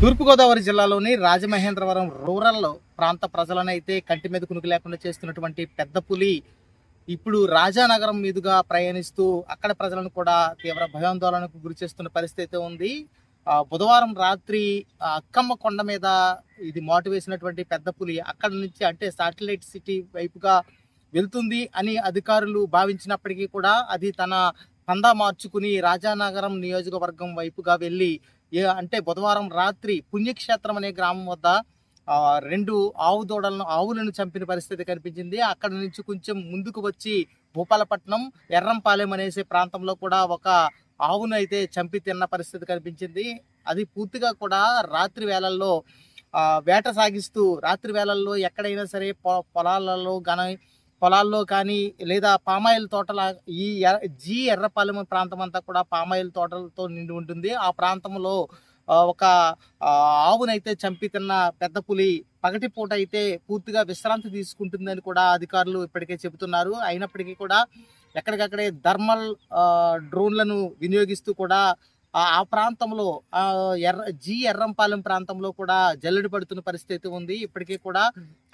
తూర్పుగోదావరి జిల్లాలోని రాజమహేంద్రవరం రూరల్ ప్రాంత ప్రజలనైతే కంటి మీద కునుకు లేకుండా చేస్తున్నటువంటి పెద్ద పులి ఇప్పుడు రాజానగరం మీదుగా ప్రయాణిస్తూ అక్కడ ప్రజలను కూడా తీవ్ర భయాందోళనకు గురి చేస్తున్న పరిస్థితి అయితే ఉంది. బుధవారం రాత్రి అక్కమ్మ కొండ మీద ఇది మాటు వేసినటువంటి పెద్ద పులి అక్కడ నుంచి అంటే శాటిలైట్ సిటీ వైపుగా వెళ్తుంది అని అధికారులు భావించినప్పటికీ కూడా అది తన పందా మార్చుకుని రాజానగరం నియోజకవర్గం వైపుగా వెళ్ళి అంటే బుధవారం రాత్రి పుణ్యక్షేత్రం అనే గ్రామం వద్ద రెండు ఆవు దూడలను ఆవులను చంపిన పరిస్థితి కనిపించింది. అక్కడ నుంచి కొంచెం ముందుకు వచ్చి భూపాలపట్నం ఎర్రంపాలెం అనేసి ప్రాంతంలో కూడా ఒక ఆవును అయితే చంపి తిన్న పరిస్థితి కనిపించింది. అది పూర్తిగా కూడా రాత్రి వేళల్లో వేట సాగిస్తూ రాత్రి వేళల్లో ఎక్కడైనా సరే పొ- పొలాలలో కానీ పొలాల్లో కానీ లేదా పామాయిల్ తోటల ఈ జీ ఎర్రపాలెం ప్రాంతం అంతా కూడా పామాయిల్ తోటలతో నిండి ఉంటుంది. ఆ ప్రాంతంలో ఒక ఆవునైతే చంపి తిన్న పెద్ద పులి పగటిపూట అయితే పూర్తిగా విశ్రాంతి తీసుకుంటుందని కూడా అధికారులు ఇప్పటికే చెబుతున్నారు. అయినప్పటికీ కూడా ఎక్కడికక్కడే థర్మల్ డ్రోన్లను వినియోగిస్తూ కూడా ఆ ప్రాంతంలో ఆ ఎర్ర జి ఎర్రంపాలెం ప్రాంతంలో కూడా జల్లెడ పడుతున్న పరిస్థితి ఉంది. ఇప్పటికీ కూడా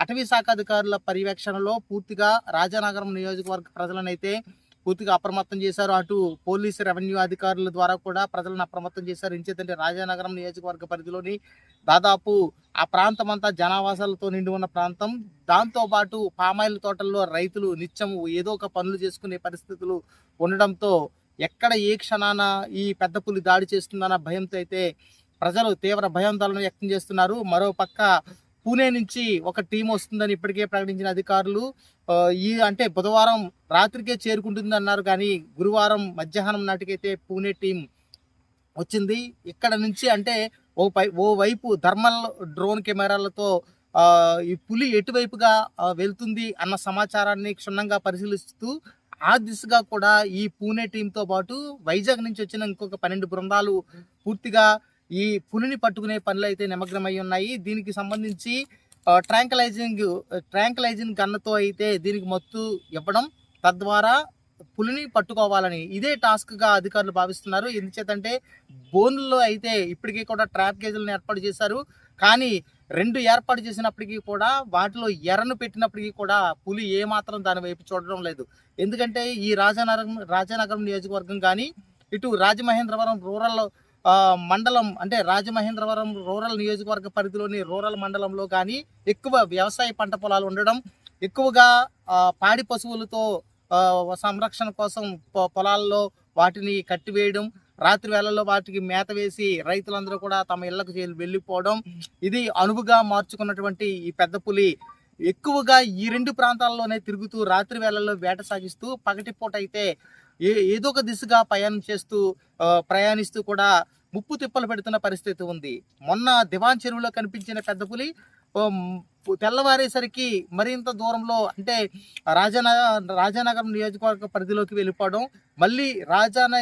అటవీ శాఖ అధికారుల పర్యవేక్షణలో పూర్తిగా రాజానగరం నియోజకవర్గ ప్రజలనైతే పూర్తిగా అప్రమత్తం చేశారు. అటు పోలీసు రెవెన్యూ అధికారుల ద్వారా కూడా ప్రజలను అప్రమత్తం చేశారు. ఇంచేతంటే రాజానగరం నియోజకవర్గ పరిధిలోని దాదాపు ఆ ప్రాంతం అంతా జనావాసాలతో నిండి ఉన్న ప్రాంతం. దాంతో పాటు పామాయిల్ తోటల్లో రైతులు నిత్యం ఏదో ఒక పనులు చేసుకునే పరిస్థితులు ఉండడంతో ఎక్కడ ఏ క్షణాన ఈ పెద్ద పులి దాడి చేస్తుందన్న భయంతో అయితే ప్రజలు తీవ్ర భయాందోళన వ్యక్తం చేస్తున్నారు. మరో పక్క పూణే నుంచి ఒక టీం వస్తుందని ఇప్పటికే ప్రకటించిన అధికారులు ఈ అంటే బుధవారం రాత్రికే చేరుకుంటుంది అన్నారు కానీ గురువారం మధ్యాహ్నం నాటికైతే పూణే టీం వచ్చింది. ఇక్కడ నుంచి అంటే ఓ పై ఓ వైపు థర్మల్ డ్రోన్ కెమెరాలతో ఈ పులి ఎటువైపుగా వెళ్తుంది అన్న సమాచారాన్ని క్షుణ్ణంగా పరిశీలిస్తూ ఆ దిశగా కూడా ఈ పూణే టీంతో పాటు వైజాగ్ నుంచి వచ్చిన ఇంకొక పన్నెండు బృందాలు పూర్తిగా ఈ పులిని పట్టుకునే పనులు అయితే నిమగ్నమై ఉన్నాయి. దీనికి సంబంధించి ట్రాంకలైజింగ్ ట్రాంకలైజింగ్ గన్నతో అయితే దీనికి మత్తు ఇవ్వడం తద్వారా పులిని పట్టుకోవాలని ఇదే టాస్క్గా అధికారులు భావిస్తున్నారు. ఎందుచేతంటే బోన్లో అయితే ఇప్పటికీ కూడా ట్రాప్ గేజ్లను ఏర్పాటు చేశారు. కానీ రెండు ఏర్పాటు చేసినప్పటికీ కూడా వాటిలో ఎర్రను పెట్టినప్పటికీ కూడా పులి ఏమాత్రం దాని వైపు చూడడం లేదు. ఎందుకంటే ఈ రాజానగరం రాజానగరం నియోజకవర్గం కానీ ఇటు రాజమహేంద్రవరం రూరల్ మండలం అంటే రాజమహేంద్రవరం రూరల్ నియోజకవర్గ పరిధిలోని రూరల్ మండలంలో కానీ ఎక్కువ వ్యవసాయ పంట పొలాలు ఉండడం ఎక్కువగా పాడి పశువులతో సంరక్షణ కోసం పొలాల్లో వాటిని కట్టివేయడం రాత్రి వేళల్లో వాటికి మేత వేసి రైతులందరూ కూడా తమ ఇళ్ళకు వెళ్ళిపోవడం. ఇది అనువుగా మార్చుకున్నటువంటి ఈ పెద్ద పులి ఎక్కువగా ఈ రెండు ప్రాంతాల్లోనే తిరుగుతూ రాత్రి వేళల్లో వేట సాగిస్తూ పగటిపూట అయితే ఏ ఏదో ఒక దిశగా ప్రయాణం చేస్తూ ప్రయాణిస్తూ కూడా ముప్పు తిప్పలు పెడుతున్న పరిస్థితి ఉంది. మొన్న దివాన్ చెరువులో కనిపించిన పెద్ద పులి తెల్లవారేసరికి మరింత దూరంలో అంటే రాజానగర రాజానగరం నియోజకవర్గ పరిధిలోకి వెళ్ళిపోవడం మళ్ళీ రాజాన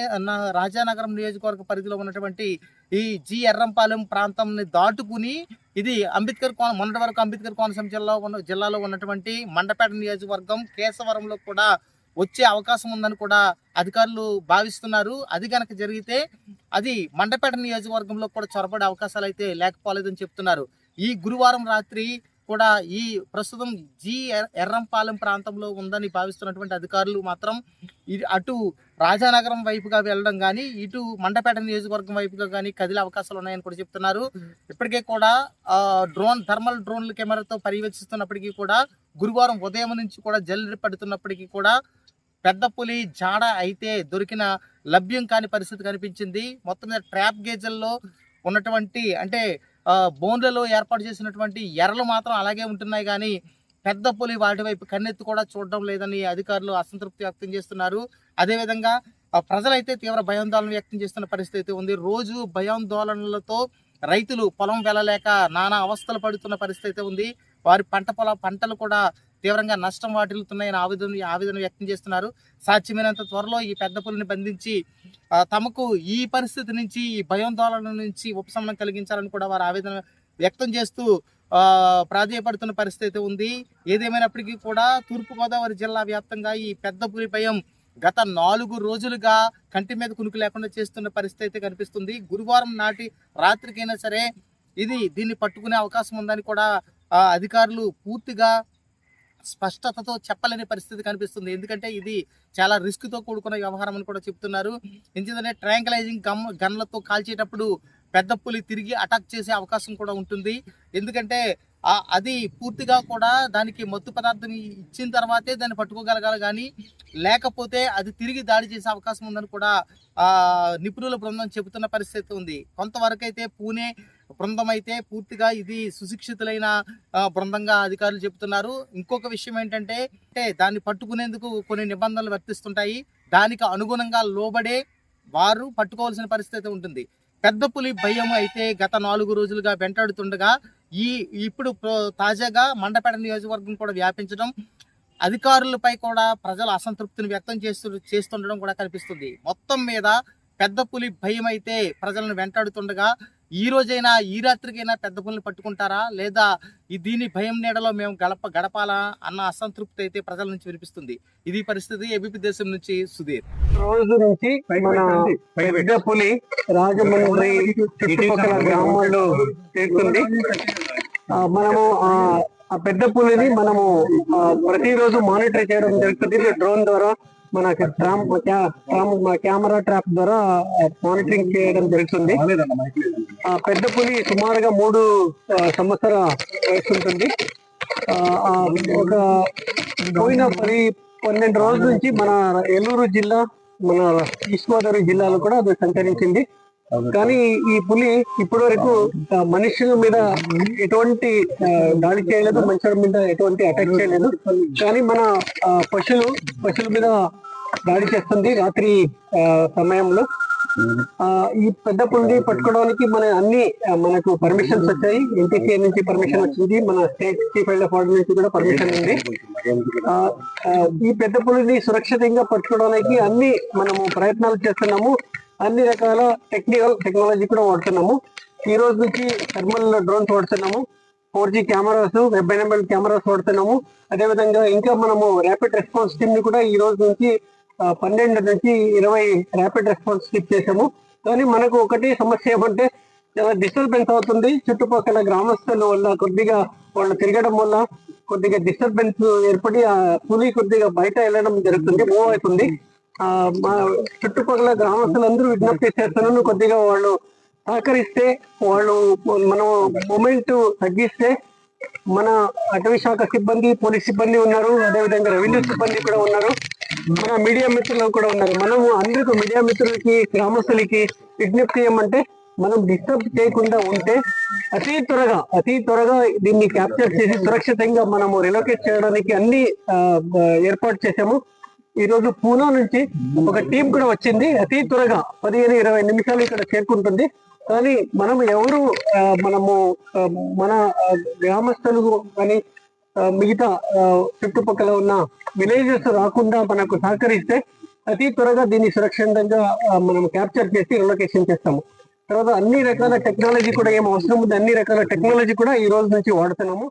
రాజానగరం నియోజకవర్గ పరిధిలో ఉన్నటువంటి ఈ జి ఎర్రంపాలెం ప్రాంతంని దాటుకుని ఇది అంబేద్కర్ కోన మొన్నటి వరకు అంబేద్కర్ కోనసీమ జిల్లా ఉన్న జిల్లాలో ఉన్నటువంటి మండపేట నియోజకవర్గం కేశవరంలో కూడా వచ్చే అవకాశం ఉందని కూడా అధికారులు భావిస్తున్నారు. అది కనుక జరిగితే అది మండపేట నియోజకవర్గంలో కూడా చొరబడే అవకాశాలు అయితే లేకపోలేదని చెప్తున్నారు. ఈ గురువారం రాత్రి కూడా ఈ ప్రస్తుతం జి ఎర్రంపాలెం ప్రాంతంలో ఉందని భావిస్తున్నటువంటి అధికారులు మాత్రం అటు రాజానగరం వైపుగా వెళ్ళడం కానీ ఇటు మండపేట నియోజకవర్గం వైపుగా కానీ కదిలే అవకాశాలు ఉన్నాయని కూడా చెప్తున్నారు. ఇప్పటికే కూడా డ్రోన్ థర్మల్ డ్రోన్ల కెమెరాతో పర్యవేక్షిస్తున్నప్పటికీ కూడా గురువారం ఉదయం నుంచి కూడా జల్లి పడుతున్నప్పటికీ కూడా పెద్ద పులి జాడ అయితే దొరికిన లభ్యం కాని పరిస్థితి కనిపించింది. మొత్తం మీద ట్రాప్ గేజల్లో ఉన్నటువంటి అంటే బోన్లలో ఏర్పాటు చేసినటువంటి ఎర్రలు మాత్రం అలాగే ఉంటున్నాయి కానీ పెద్ద పులి వాటి వైపు కన్నెత్తి కూడా చూడడం లేదని అధికారులు అసంతృప్తి వ్యక్తం చేస్తున్నారు. అదేవిధంగా ప్రజలైతే తీవ్ర భయాందోళన వ్యక్తం చేస్తున్న పరిస్థితి ఉంది. రోజు భయాందోళనలతో రైతులు పొలం వెళ్ళలేక నానా అవస్థలు పడుతున్న పరిస్థితి ఉంది. వారి పంట పొల పంటలు కూడా తీవ్రంగా నష్టం వాటిల్లుతున్నాయని ఆవేదన ఆవేదన వ్యక్తం చేస్తున్నారు. సాధ్యమైనంత త్వరలో ఈ పెద్ద పులిని బంధించి తమకు ఈ పరిస్థితి నుంచి ఈ భయాందోళన నుంచి ఉపశమనం కలిగించాలని కూడా వారు ఆవేదన వ్యక్తం చేస్తూ ప్రాధాయపడుతున్న ప్రాధేయపడుతున్న పరిస్థితి ఉంది. ఏదేమైనప్పటికీ కూడా తూర్పుగోదావరి జిల్లా వ్యాప్తంగా ఈ పెద్ద పులి భయం గత నాలుగు రోజులుగా కంటి మీద కునుకు లేకుండా చేస్తున్న పరిస్థితి అయితే కనిపిస్తుంది. గురువారం నాటి రాత్రికైనా సరే ఇది దీన్ని పట్టుకునే అవకాశం ఉందని కూడా అధికారులు పూర్తిగా స్పష్టతతో చెప్పలేని పరిస్థితి కనిపిస్తుంది. ఎందుకంటే ఇది చాలా రిస్క్తో కూడుకున్న వ్యవహారం అని కూడా చెప్తున్నారు. ఎందుకంటే ట్రాంకలైజింగ్ గమ్ గన్లతో కాల్చేటప్పుడు పెద్ద పులి తిరిగి అటాక్ చేసే అవకాశం కూడా ఉంటుంది. ఎందుకంటే అది పూర్తిగా కూడా దానికి మత్తు పదార్థం ఇచ్చిన తర్వాతే దాన్ని పట్టుకోగలగాలి కానీ లేకపోతే అది తిరిగి దాడి చేసే అవకాశం ఉందని కూడా నిపుణుల బృందం చెబుతున్న పరిస్థితి ఉంది. కొంతవరకు అయితే పూణే బృందం అయితే పూర్తిగా ఇది సుశిక్షితులైన బృందంగా అధికారులు చెబుతున్నారు. ఇంకొక విషయం ఏంటంటే అంటే దాన్ని పట్టుకునేందుకు కొన్ని నిబంధనలు వర్తిస్తుంటాయి. దానికి అనుగుణంగా లోబడే వారు పట్టుకోవాల్సిన పరిస్థితి ఉంటుంది. పెద్ద పులి భయం అయితే గత నాలుగు రోజులుగా వెంటాడుతుండగా ఈ ఇప్పుడు తాజాగా మండపేట నియోజకవర్గం కూడా వ్యాపించడం అధికారులపై కూడా ప్రజల అసంతృప్తిని వ్యక్తం చేస్తూ చేస్తుండడం కూడా కనిపిస్తుంది. మొత్తం మీద పెద్ద పులి భయం అయితే ప్రజలను వెంటాడుతుండగా ఈ రోజైనా ఈ రాత్రికైనా పెద్ద పులిని పట్టుకుంటారా? లేదా ఈ దీని భయం నీడలో మేము గడప గడపాలా? అన్న అసంతృప్తి అయితే ప్రజల నుంచి వినిపిస్తుంది. ఇది పరిస్థితి ఏబీపీ దేశం నుంచి సుధీర్. రోజు నుంచి మన పెద్ద పులి రాజమండ్రి చుట్టుపక్కల గ్రామాల్లో చేరుతుంది. ఆ, మనము ఆ పెద్ద పులిని మనము ప్రతిరోజు మానిటర్ చేయడం జరుగుతుంది. డ్రోన్ ద్వారా మన కెమెరా ట్రాప్ ద్వారా మానిటరింగ్ చేయడం జరుగుతుంది. ఆ పెద్ద పులి సుమారుగా మూడు సంవత్సర వయసు ఉంటుంది. ఒక పోయిన పది పన్నెండు రోజుల నుంచి మన ఏలూరు జిల్లా మన ఈస్ట్ గోదావరి జిల్లాలో కూడా అది సంచరించింది. కానీ ఈ పులి ఇప్పటి వరకు మనుషుల మీద ఎటువంటి దాడి చేయలేదు మనుషుల మీద ఎటువంటి అటాక్ చేయలేదు. కానీ మన పశువులు పశువుల మీద దాడి చేస్తుంది రాత్రి ఆ, సమయంలో. ఆ, ఈ పెద్ద పులిని పట్టుకోవడానికి మన అన్ని మనకు పర్మిషన్స్ వచ్చాయి. ఎన్టీసీ నుంచి పర్మిషన్ వచ్చింది. మన state chief wildlife warden నుంచి కూడా పర్మిషన్ ఉంది. ఈ పెద్ద పులిని సురక్షితంగా పట్టుకోవడానికి అన్ని మనము ప్రయత్నాలు చేస్తున్నాము. అన్ని రకాల టెక్నికల్ టెక్నాలజీ కూడా వాడుతున్నాము. ఈ రోజు నుంచి థర్మల్ డ్రోన్స్ వాడుతున్నాము. Four G cameras web enable cameras వాడుతున్నాము. అదేవిధంగా ఇంకా మనము ర్యాపిడ్ రెస్పాన్స్ టీమ్ని కూడా ఈ రోజు నుంచి పన్నెండు నుంచి ఇరవై ర్యాపిడ్ రెస్పాన్స్ టీప్ చేసాము కానీ మనకు ఒకటి సమస్య ఏమంటే చాలా డిస్టర్బెన్స్ అవుతుంది. చుట్టుపక్కల గ్రామస్తుల వల్ల కొద్దిగా వాళ్ళు తిరగడం వల్ల కొద్దిగా డిస్టర్బెన్స్ ఏర్పడి ఆ పులి కొద్దిగా బయట వెళ్ళడం జరుగుతుంది మూవ్ అవుతుంది. మా చుట్టుపక్కల గ్రామస్తులందరూ విజ్ఞప్తి చేస్తున్నాను కొద్దిగా వాళ్ళు సహకరిస్తే వాళ్ళు మనం మూమెంట్ తగ్గిస్తే మన అటవీ శాఖ సిబ్బంది పోలీస్ సిబ్బంది ఉన్నారు. అదేవిధంగా రెవెన్యూ సిబ్బంది కూడా ఉన్నారు. మన మీడియా మిత్రులు కూడా ఉన్నారు. మనము అందరికీ మీడియా మిత్రులకి గ్రామస్తులకి విజ్ఞప్తి చేయమంటే మనం డిస్టర్బ్ చేయకుండా ఉంటే అతి త్వరగా అతి త్వరగా దీన్ని క్యాప్చర్ చేసి సురక్షితంగా మనము రిలోకేట్ చేయడానికి అన్ని ఏర్పాటు చేసాము ఈ రోజు పూనా నుంచి ఒక టీం కూడా వచ్చింది. అతి త్వరగా పదిహేను ఇరవై నిమిషాలు ఇక్కడ చేరుకుంటుంది. కానీ మనం ఎవరు ఆ, మనము మన గ్రామస్తులు కానీ మిగతా చుట్టుపక్కల ఉన్న విలేజెస్ రాకుండా మనకు సహకరిస్తే అతి త్వరగా దీన్ని సురక్షితంగా మనం క్యాప్చర్ చేసి రిలొకేషన్ చేస్తాము. తర్వాత అన్ని రకాల టెక్నాలజీ కూడా ఏం అవసరం ఉంది అన్ని రకాల టెక్నాలజీ కూడా ఈ రోజు నుంచి వాడుతున్నాము.